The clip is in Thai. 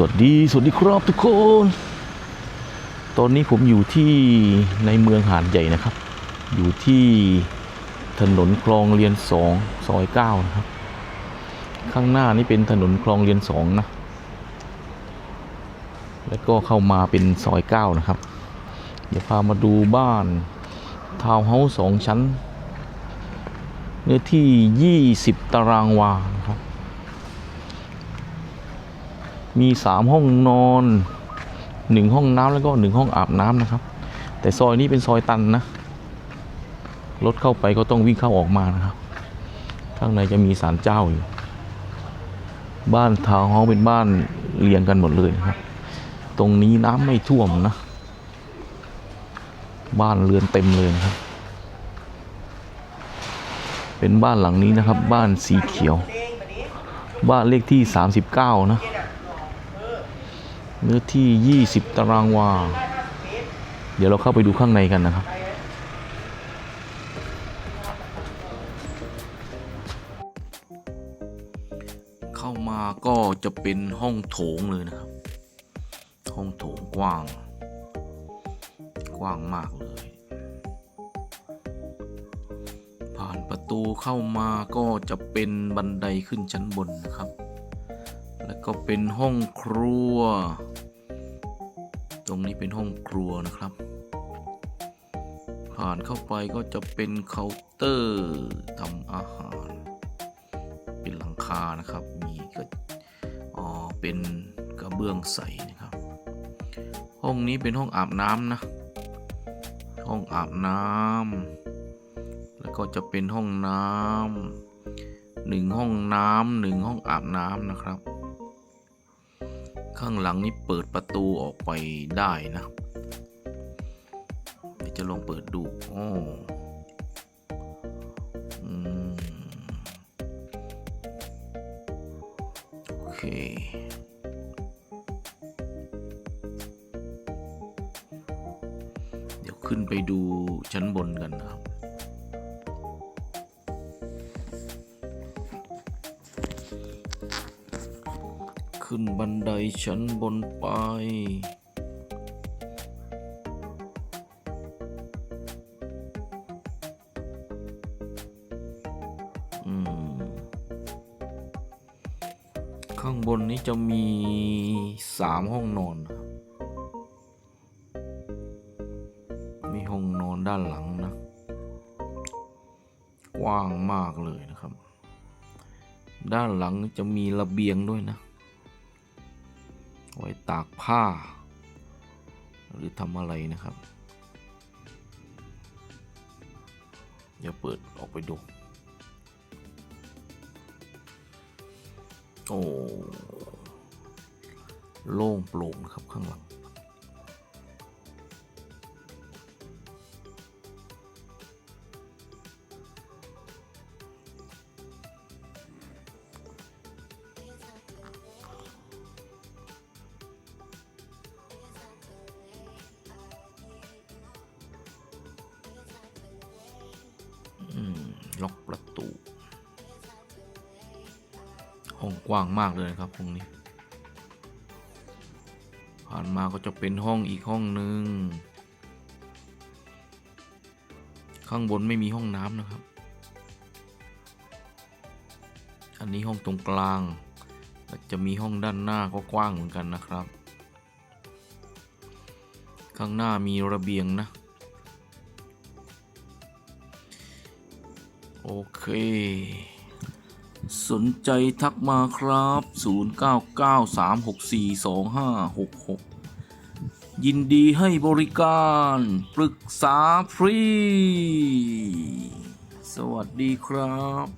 สวัสดีสวัสดีครับทุกคน ตอนนี้ผมอยู่ที่ในเมืองหาดใหญ่นะครับ อยู่ที่ถนนคลองเรียนสองซอยเก้านะครับ ข้างหน้านี่เป็นถนนคลองเรียนสองนะ แล้วก็เข้ามาเป็นซอยเก้านะครับ เดี๋ยวพามาดูบ้านทาวน์เฮาส์สองชั้น เนื้อที่ 20 ตารางวานะครับ มีสามห้องนอนหนึ่งห้องน้ำแล้วก็หนึ่งห้องอาบน้ำนะครับ แต่ซอยนี้เป็นซอยตันนะรถเข้าไปก็ต้องวิ่งเข้าออกมานะครับ ข้างในจะมีศาลเจ้าอยู่ บ้านทาวน์เฮาส์เป็นบ้านเรียงกันหมดเลยนะครับ ตรงนี้น้ำไม่ท่วมนะ บ้านเรือนเต็มเลยนะครับ เป็นบ้านหลังนี้นะครับ บ้านสีเขียว บ้านเลขที่ 39 นะ เนื้อที่ 20 ตารางวา เดี๋ยวเราเข้าไปดูข้างในกันนะครับ เข้ามาก็จะเป็นห้องโถงเลยนะครับ ห้องโถงกว้าง กว้างมากเลย ผ่านประตูเข้ามาก็จะเป็นบันไดขึ้นชั้นบนนะครับ แล้วก็เป็นห้องครัว ตรงนี้เป็นห้องครัวนะครับ ผ่านเข้าไปก็จะเป็นเคาน์เตอร์ทำอาหาร เป็นหลังคานะครับ มีก็อ๋อเป็นกระเบื้องใสนะครับ ห้องนี้เป็นห้องอาบน้ำนะ ห้องอาบน้ำแล้วก็จะเป็นห้องน้ำหนึ่งห้องน้ำหนึ่งห้องอาบน้ำนะครับ ข้างหลังนี้เปิดประตูออกไปได้นะเดี๋ยวจะลองเปิดดูโอ้โอเคเดี๋ยวขึ้นไปดูชั้นบนกันนะครับ ขึ้นบันไดชั้นบนไปอืมข้างบนนี้จะมีสามห้องนอน มีห้องนอนด้านหลังนะ กว้างมากเลยนะครับ ด้านหลังจะมีระเบียงด้วยนะ ไว้ตากผ้า หรือทำอะไรนะครับอย่าเปิดออกไปดู โอ้ โล่งโปร่งครับข้างหลัง ล็อกประตูห้องกว้างมากเลยครับห้องนี้ ผ่านมาก็จะเป็นห้องอีกห้องหนึ่งข้างบนไม่มีห้องน้ำนะครับ อันนี้ห้องตรงกลางจะมีห้องด้านหน้าก็กว้างเหมือนกันนะครับ ข้างหน้ามีระเบียงนะ โอเค สนใจทักมาครับ 0993642566 ยินดีให้บริการปรึกษาฟรี สวัสดีครับ